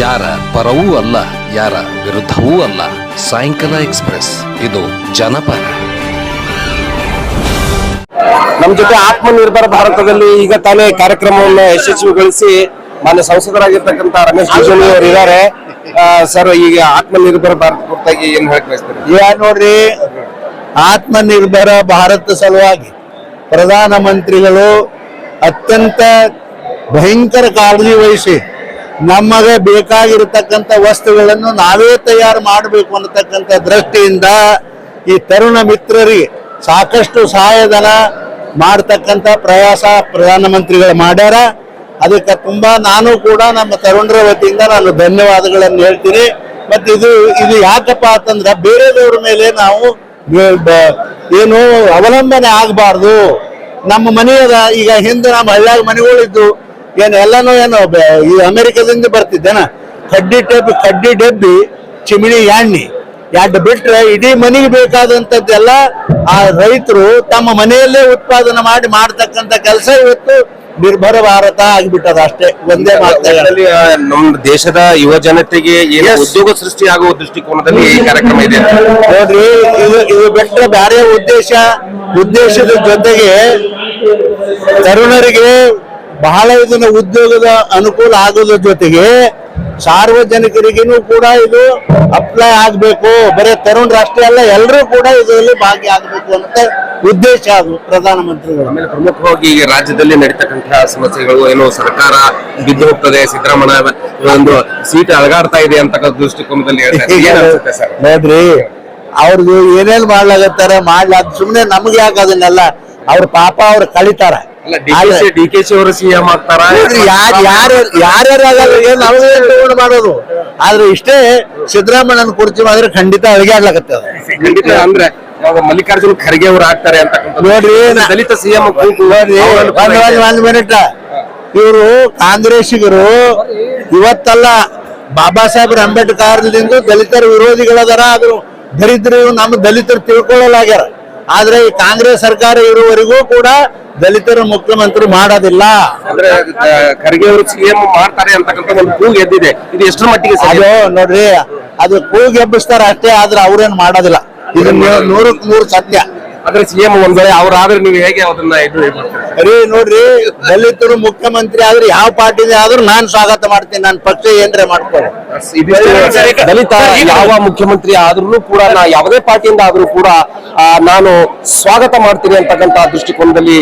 ಯಾರ ಪರವೂ ಅಲ್ಲ ಯಾರ ವಿರುದ್ಧವೂ ಅಲ್ಲ. ಸಾಯಂಕಾಲ ಎಕ್ಸ್ಪ್ರೆಸ್ ಇದು ಜನಪರ. ನಮ್ಮ ಜೊತೆ ಆತ್ಮನಿರ್ಭರ ಭಾರತದಲ್ಲಿ ಈಗ ತಾನೇ ಕಾರ್ಯಕ್ರಮವನ್ನು ಯಶಸ್ವಿಗೊಳಿಸಿ ಮಾನ್ಯ ಸಂಸದರಾಗಿರ್ತಕ್ಕಂಥ ರಮೇಶ್ ಜಿಗಜಿಣಗಿ ಅವರು ಇದ್ದಾರೆ. ಸರ್ ಈಗ ಆತ್ಮನಿರ್ಭರ ಭಾರತ ಕುರಿತಾಗಿ ಏನ್ ಹೇಳಕ್ ಬಯಸ್ತಾರೆ? ಈಗ ನೋಡ್ರಿ ಆತ್ಮನಿರ್ಭರ ಭಾರತ ಸಲುವಾಗಿ ಪ್ರಧಾನ ಮಂತ್ರಿಗಳು ಅತ್ಯಂತ ಭಯಂಕರ ಕಾಳಜಿ ವಹಿಸಿ ನಮಗೆ ಬೇಕಾಗಿರತಕ್ಕಂಥ ವಸ್ತುಗಳನ್ನು ನಾವೇ ತಯಾರು ಮಾಡಬೇಕು ಅನ್ನತಕ್ಕಂಥ ದೃಷ್ಟಿಯಿಂದ ಈ ತರುಣ ಮಿತ್ರರಿಗೆ ಸಾಕಷ್ಟು ಸಹಾಯಧನ ಮಾಡ್ತಕ್ಕಂಥ ಪ್ರಯಾಸ ಪ್ರಧಾನಮಂತ್ರಿಗಳು ಮಾಡ್ಯಾರ. ಅದಕ್ಕೆ ತುಂಬಾ ನಾನು ಕೂಡ ನಮ್ಮ ತರುಣರ ವತಿಯಿಂದ ನಾನು ಧನ್ಯವಾದಗಳನ್ನು ಹೇಳ್ತೀನಿ. ಮತ್ತೆ ಇದು ಇದು ಯಾಕಪ್ಪ ಅಂತಂದ್ರೆ ಬೇರೆಯವ್ರ ಮೇಲೆ ನಾವು ಏನು ಅವಲಂಬನೆ ಆಗಬಾರ್ದು. ನಮ್ಮ ಮನೆಯದ ಈಗ ಹಿಂದೆ ನಮ್ಮ ಹಳ್ಳ್ಯಾಗ ಮನೆಗಳಿದ್ದು ಏನು ಎಲ್ಲಾನು ಏನು ಈ ಅಮೆರಿಕದಿಂದ ಬರ್ತಿದ್ದೇನ? ಕಡ್ಡಿ ಟೆಬ್ಬಿ ಕಡ್ಡಿ ಡಬ್ಬಿ ಚಿಮಿಣಿ ಎಣ್ಣೆ. ಎರಡು ಬಿಟ್ರೆ ಇಡೀ ಮನೆಗೆ ಬೇಕಾದಂತದ್ದೆಲ್ಲ ಆ ರೈತರು ತಮ್ಮ ಮನೆಯಲ್ಲೇ ಉತ್ಪಾದನೆ ಮಾಡಿ ಮಾಡ್ತಕ್ಕಂಥ ಕೆಲಸ ಇವತ್ತು ನಿರ್ಭರ ಭಾರತ ಆಗಿಬಿಟ್ಟದ ಅಷ್ಟೇ. ಒಂದೇ ಮಾತು ನಮ್ಮ ದೇಶದ ಯುವ ಜನತೆಗೆ ಏನು ಉದ್ಯೋಗ ಸೃಷ್ಟಿ ಆಗುವ ದೃಷ್ಟಿಕೋನದಲ್ಲಿ ಈ ಕಾರ್ಯಕ್ರಮ ಇದೆ ನೋಡ್ರಿ ಇದು ಇದು ಬಿಟ್ಟರೆ ಬೇರೆ ಉದ್ದೇಶ. ಉದ್ದೇಶದ ಜೊತೆಗೆ ತರುಣರಿಗೆ ಬಹಳ ಇದನ್ನ ಉದ್ಯೋಗದ ಅನುಕೂಲ ಆಗೋದ್ರ ಜೊತೆಗೆ ಸಾರ್ವಜನಿಕರಿಗೂ ಕೂಡ ಇದು ಅಪ್ಲೈ ಆಗ್ಬೇಕು. ಬರೀ ತರುಣ್ ಅಷ್ಟೇ ಅಲ್ಲ ಎಲ್ಲರೂ ಕೂಡ ಇದರಲ್ಲಿ ಭಾಗಿಯಾಗಬೇಕು ಅಂತ ಉದ್ದೇಶ ಅದು ಪ್ರಧಾನಮಂತ್ರಿಗಳು. ಆಮೇಲೆ ಪ್ರಮುಖವಾಗಿ ಈ ರಾಜ್ಯದಲ್ಲಿ ನಡೀತಕ್ಕಂತಹ ಸಮಸ್ಯೆಗಳು ಏನು? ಸರ್ಕಾರ ಬಿದ್ದು ಹೋಗ್ತದೆ ಸಿದ್ದರಾಮಯ್ಯ ಒಂದು ಸೀಟ್ ಅಲಗಾಡ್ತಾ ಇದೆ ಅಂತಕ್ಕಂಥ ದೃಷ್ಟಿಕೋನದಲ್ಲಿ ಅವ್ರಿಗೆ ನೋಡ್ರಿ ಅವ್ರದ್ದು ಏನೇನ್ ಮಾಡ್ಲಾಗತ್ತಾರ ಮಾಡ್ಲಾ ಸುಮ್ಮನೆ ನಮ್ಗೆ ಯಾಕೆ ಅದನ್ನೆಲ್ಲ? ಅವ್ರ ಪಾಪ ಅವ್ರು ಕಳಿತಾರ. ಡಿ ಕೆ ಸಿ ಅವರು ಸಿಎಂ ಆಗ್ತಾರ? ಯಾರು ಯಾರು ಯಾರ್ಯಾರು ಮಾಡೋದು. ಆದ್ರೆ ಇಷ್ಟೇ ಸಿದ್ದರಾಮಯ್ಯನ ಕುರ್ಚಿ ಮಾಡಿದ್ರೆ ಖಂಡಿತ ಅಳಿಗಾಡ್ಲಾಗತ್ತದ ಖಂಡಿತ ಅಂದ್ರೆ ಮಲ್ಲಿಕಾರ್ಜುನ್ ಖರ್ಗೆ ಅವ್ರು ಆಗ್ತಾರೆ ಅಂತ ನೋಡ್ರಿ ದಲಿತ ಸಿಎಂ ನೋಡ್ರಿ ಒಂದ್ ಮಿನಿಟ್ ಇವರು ಕಾಂಗ್ರೆಸ್ಸಿಗರು ಇವತ್ತಲ್ಲ ಬಾಬಾ ಸಾಹೇಬ್ ಅಂಬೇಡ್ಕರ್ ದಲಿತರ ವಿರೋಧಿಗಳದಾರ ಆದ್ರು ದರಿದ್ರರು ನಮ್ಮ ದಲಿತರು ತಿಳ್ಕೊಳ್ಳಲಾಗ್ಯಾರ ಆದ್ರೆ ಈ ಕಾಂಗ್ರೆಸ್ ಸರ್ಕಾರ ಇರುವವರೆಗೂ ಕೂಡ ದಲಿತರ ಮುಖ್ಯಮಂತ್ರಿ ಮಾಡೋದಿಲ್ಲ. ಅಂದ್ರೆ ಖರ್ಗೆ ಅವರು ಸಿಎಂ ಮಾಡ್ತಾರೆ ಅಂತಕ್ಕಂಥ ಒಂದು ಕೂಗು ಎದ್ದಿದೆ. ಇದು ಎಷ್ಟು ಮಟ್ಟಿಗೆ? ಅದು ನೋಡ್ರಿ ಅದು ಕೂಗು ಎಬ್ಬಿಸ್ತಾರ ಅಷ್ಟೇ ಆದ್ರೆ ಅವ್ರೇನ್ ಮಾಡೋದಿಲ್ಲ. ಇದು ನೂರಕ್ ನೂರು ಸತ್ಯ. ಆದ್ರೆ ಸಿಎಂ ಒಂದ್ ವೇಳೆ ಅವ್ರಾದ್ರೆ ನೀವು ಹೇಗೆ ಅದನ್ನ ಇದು ಅರೇ ನೋಡ್ರಿ ದಲಿತರು ಮುಖ್ಯಮಂತ್ರಿ ಆದ್ರೆ ಯಾವ ಪಾರ್ಟಿ ಆದ್ರೂ ನಾನ್ ಸ್ವಾಗತ ಮಾಡ್ತೀನಿ ನನ್ನ ಪಕ್ಷ ಏನ್ರೆ ಮಾಡ್ಕೊಳ್ಳಿ. ದಲಿತ ಯಾವ ಮುಖ್ಯಮಂತ್ರಿ ಆದ್ರೂ ಕೂಡ ನಾ ಯಾವುದೇ ಪಾರ್ಟಿಯಿಂದ ಆದ್ರೂ ಕೂಡ ನಾನು ಸ್ವಾಗತ ಮಾಡ್ತೀನಿ ಅಂತಕ್ಕಂತ ದೃಷ್ಟಿಕೋನದಲ್ಲಿ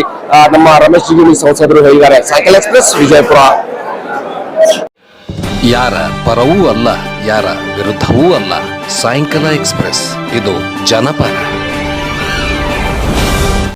ನಮ್ಮ ರಮೇಶ್ ಜಿಗಿಣಿ ಸಂಸದರು ಹೇಳಿದ್ದಾರೆ. Cycle express Vijayapura. ಯಾರ ಪರವೂ ಅಲ್ಲ ಯಾರ ವಿರುದ್ಧವೂ ಅಲ್ಲ ಸಾಯಂಕಾಲ ಎಕ್ಸ್ಪ್ರೆಸ್ ಇದು ಜನಪರ.